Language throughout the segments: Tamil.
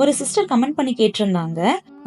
ஒரு சிஸ்டர் கமெண்ட் பண்ணி கேட்டிருந்தாங்க.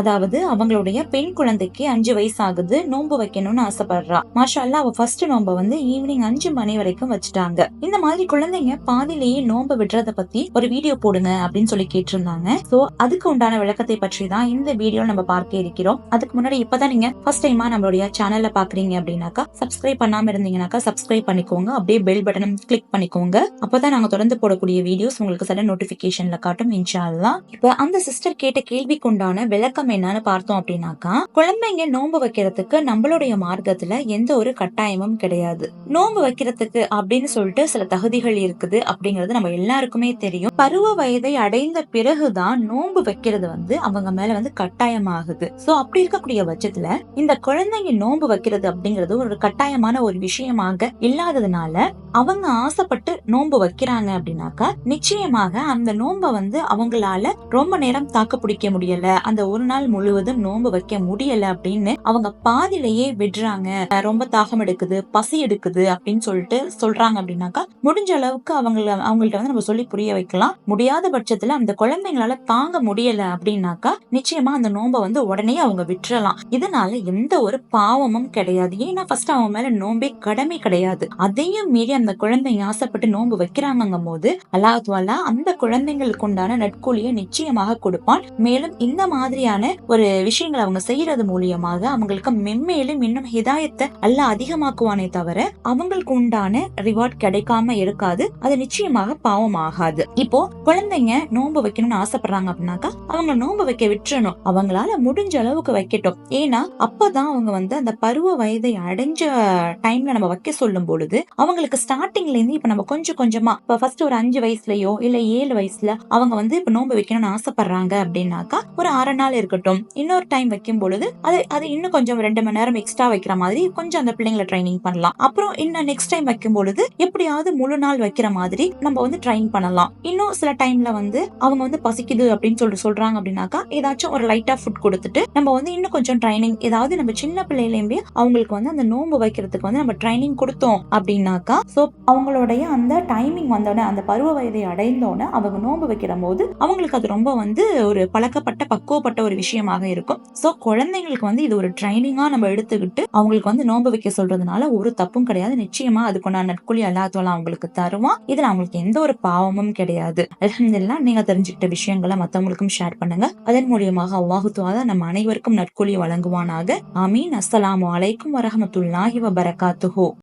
அதாவது அவங்களுடைய பெண் குழந்தைக்கு அஞ்சு வயசு ஆகுது நோன்பு வைக்கணும்னு ஆசைப்படுறா. மாஷா அல்லா அவ ஃபர்ஸ்ட் நோம்ப வந்து ஈவினிங் அஞ்சு மணி வரைக்கும் வச்சுட்டாங்க. இந்த மாதிரி குழந்தைங்க பாதிலேயே நோன்பு விடுறத பத்தி ஒரு வீடியோ போடுங்க அப்படின்னு சொல்லி கேட்டிருந்தாங்க. சோ அதுக்கு உண்டான விளக்கத்தை பற்றி தான் இந்த வீடியோ நம்ம பார்க்க இருக்கிறோம். அதுக்கு முன்னாடி இப்பதான் நீங்க ஃபர்ஸ்ட் டைமா நம்மளுடைய சேனல்ல பாக்குறீங்க அப்படின்னாக்கா சப்ஸ்கிரைப் பண்ணாம இருந்தீங்கன்னாக்கா சப்ஸ்கிரைப் பண்ணிக்கோங்க. அப்படியே பெல் பட்டனும் கிளிக் பண்ணிக்கோங்க. அப்பதான் நாங்க தொடர்ந்து போடக்கூடிய வீடியோஸ் உங்களுக்கு சில நோட்டிபிகேஷன்ல காட்டும் இன்ஷா அல்லா இப்ப அந்த சிஸ்டர் கேட்ட கேள்விக்குண்டான விளக்கம் என்னன்னு பார்த்தோம் அப்படின்னாக்கா குழந்தைங்க நோன்பு வைக்கிறதுக்கு நம்மளுடைய மார்க்கத்துல எந்த ஒரு கட்டாயமும் கிடையாது. நோன்பு வைக்கிறதுக்கு அப்படின்னு சொல்லிட்டு சில தகுதிகள் இருக்குது அப்படிங்கிறது நம்ம எல்லாருக்குமே தெரியும். பருவ வயதை அடைந்த பிறகுதான் நோன்பு வைக்கிறது வந்து அவங்க மேல வந்து கட்டாயமாகுது. சோ அப்படி இருக்கக்கூடிய பட்சத்துல இந்த குழந்தைங்க நோன்பு வைக்கிறது அப்படிங்கிறது ஒரு கட்டாயமான ஒரு விஷயமாக இல்லாததுனால அவங்க ஆசைப்பட்டு நோன்பு வைக்கிறாங்க அப்படின்னாக்கா நிச்சயமாக அந்த நோன்பை வந்து அவங்களால ரொம்ப நேரம் தாக்கு பிடிக்க முடியல. அந்த ஒரு நாள் முழுவதும் நோன்பு வைக்க முடியல அப்படின்னு அவங்க பாதியிலேயே விடுறாங்க. ரொம்ப தாகம் எடுக்குது பசி எடுக்குது அப்படின்னு சொல்லிட்டு சொல்றாங்க அப்படின்னாக்கா முடிஞ்ச அளவுக்கு அவங்கள அவங்கள்ட்ட வந்து நம்ம சொல்லி புரிய வைக்கலாம். முடியாத பட்சத்துல அந்த குழந்தைங்களால தாங்க முடியல அப்படின்னாக்கா நிச்சயமா அந்த நோன்பை வந்து உடனே அவங்க விட்டுறலாம். இதனால எந்த ஒரு பாவமும் கிடையாது. ஏன்னா ஃபர்ஸ்ட் அவங்க மேல நோம்பே கடமை கிடையாது. அதையும் மீறி அந்த குழந்தைங்க ஆசைப்பட்டு நோன்பு வைக்கிறாங்கும் போது அல்லாஹாலா அந்த குழந்தைங்களுக்கு உண்டான நட்கூலியை நிச்சயமாக கொடுப்பான். மேலும் இந்த மாதிரியான ஒரு விஷயங்களை அவங்க செய்யறது மூலியமாக அவங்களுக்கு மென்மேலும் இன்னும் ஹிதாயத்தை அல்ல அதிகமாக்குவானே தவிர அவங்களுக்கு உண்டான ரிவார்ட் கிடைக்காம இருக்காது. அது நிச்சயமாக பாவம் ஆகாது. இப்போ குழந்தைங்க நோன்பு வைக்கணும்னு ஆசைப்படுறாங்க அப்படின்னாக்கா அவங்க நோன்பு வைக்க விட்டுறணும். அவங்களால முடிஞ்ச அளவுக்கு வைக்கட்டும். ஏன்னா அப்பதான் அவங்க வந்து அந்த பருவ வயதை அடைஞ்ச டைம்ல நம்ம வைக்க சொல்லும் பொழுது அவங்களுக்கு ஸ்டார்டிங்ல இருந்து இப்ப நம்ம கொஞ்சம் கொஞ்சமா இப்ப ஃபர்ஸ்ட் ஒரு அஞ்சு வயசுலயோ இல்ல ஏழு வயசுல அவங்க வந்து இப்ப நோன்பு வைக்கணும்னு ஆசைப்படுறாங்க அப்படின்னாக்கா ஒரு அரை நாள் இருக்கட்டும். இன்னொரு டைம் வைக்கும் பொழுது அது அது இன்னும் கொஞ்சம் ரெண்டு மணி நேரம் எக்ஸ்ட்ரா வைக்கிற மாதிரி கொஞ்சம் அந்த பிள்ளைங்களை ட்ரைனிங் பண்ணலாம். அப்புறம் இன்னும் நெக்ஸ்ட் டைம் வைக்கும் பொழுது எப்படியாவது முழு நாள் வைக்கிற மாதிரி நம்ம வந்து ட்ரைன் பண்ணலாம். இன்னும் சில டைம்ல வந்து அவங்க வந்து பசிக்குது அப்படின்னு சொல்லிட்டு சொல்றாங்க அப்படின்னாக்கா ஏதாச்சும் ஒரு லைட்டா ஃபுட் கொடுத்துட்டு நம்ம வந்து இன்னும் கொஞ்சம் ட்ரைனிங் ஏதாவது நம்ம சின்ன பிள்ளையிலேயுமே அவங்களுக்கு வந்து அந்த நோன்பு வைக்கிறதுக்கு வந்து நம்ம ட்ரைனிங் கொடுத்தோம் அப்படின்னாக்கா சோ அவங்களுடைய அந்த டைமிங் வந்தோடனே அந்த பருவ வயதை அடைந்தோடனே அவங்க நோன்பு வைக்கிற போது அவங்களுக்கு அது ரொம்ப வந்து ஒரு பழக்கப்பட்ட பக்குவப்பட்ட ஒரு விஷயமாக இருக்கும். ஸோ குழந்தைங்களுக்கு வந்து இது ஒரு ட்ரைனிங்கா நம்ம எடுத்துக்கிட்டு அவங்களுக்கு வந்து நோன்பு வைக்க சொல்றதுனால ஒரு தப்பும் கிடையாது. நிச்சயமா அதுக்குண்டான நட்குழி அல்லாத்தோலாம் அவங்களுக்கு தருவான். இதுல அவங்களுக்கு எந்த ஒரு பாவமும் கிடையாது. அலமதுல்லாம் நீங்க தெரிஞ்சுக்கிட்ட விஷயங்களை மத்தவங்களுக்கும் ஷேர் பண்ணுங்க. அதன் மூலியமாக அல்லாஹுத்துவாத நம்ம அனைவருக்கும் நட்குழி வழங்குவானாக. அமீன் அஸ்ஸலாம் அலைக்கும் வரஹமத்துல்லாஹி வபரகாத்துஹு.